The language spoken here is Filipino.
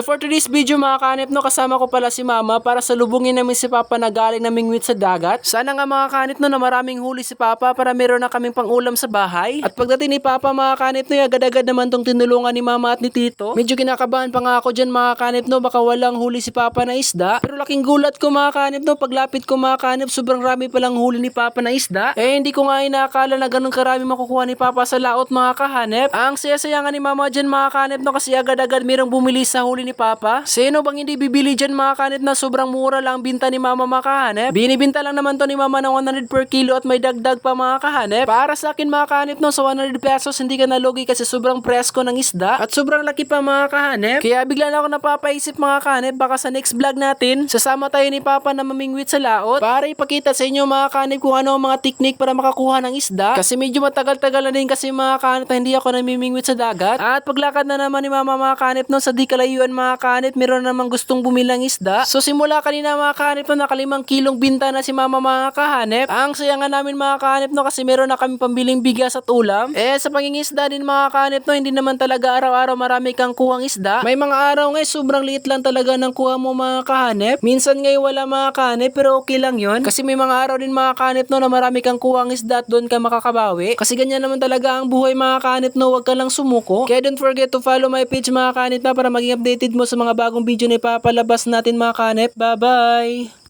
So for today's video mga kanip no, kasama ko pala si mama para salubungin namin si papa na galing na mingwit sa dagat. Sana nga mga kanip no na maraming huli si papa para meron na kaming pangulam sa bahay. At pagdating ni papa mga kanip no, agad-agad naman tong tinulungan ni mama at ni tito. Medyo kinakabahan pa nga ako dyan mga kanip no, baka walang huli si papa na isda. Pero laking gulat ko mga kanip no, paglapit ko mga kanip, sobrang rami palang huli ni papa na isda. Eh hindi ko nga inakala na ganun karami makukuha ni papa sa laot mga kahanep. Ang saya-saya nga ni mama dyan mga kanip no, kasi agad-agad merong bumili sa huli ni Papa. Sino bang hindi bibili dyan mga kanip na sobrang mura lang binta ni Mama mga kahanep? Binibinta lang naman to ni Mama ng 100 per kilo at may dagdag pa mga kahanep. Para sa akin mga kahanep no, sa 100 pesos hindi ka nalugi kasi sobrang presko ng isda at sobrang laki pa mga kahanep. Kaya bigla na ako napapaisip mga kahanep baka sa next vlog natin, sasama tayo ni Papa na mamingwit sa laot para ipakita sa inyo mga kahanep kung ano ang mga teknik para makakuha ng isda. Kasi medyo matagal-tagal na din kasi mga kahanep na hindi ako namimingwit sa dagat. At paglakad na naman ni Mama mga kahanep no, sa di kalayuan mga kanip, meron namang gustong bumilang isda. So simula kanina mga kanip no, nakalimang kilong binta na si mama mga kahanip. Ang saya nga namin mga kanip no, kasi meron na kami pambiling bigas at ulam. Eh sa pangingisda din mga kanip no, hindi naman talaga araw-araw marami kang kuhang isda. May mga araw ngay sobrang liit lang talaga ng kuha mo mga kahanip. Minsan ngay wala mga kanip pero okay lang yon Kasi may mga araw din mga kanip no, na marami kang kuhang isda at doon ka makakabawi. Kasi ganyan naman talaga ang buhay mga kanip no, wag ka lang sumuko. Kaya don't forget to follow my page mga kanip na para maging updated mo sa mga bagong video na ipapalabas natin mga kanep. Bye-bye!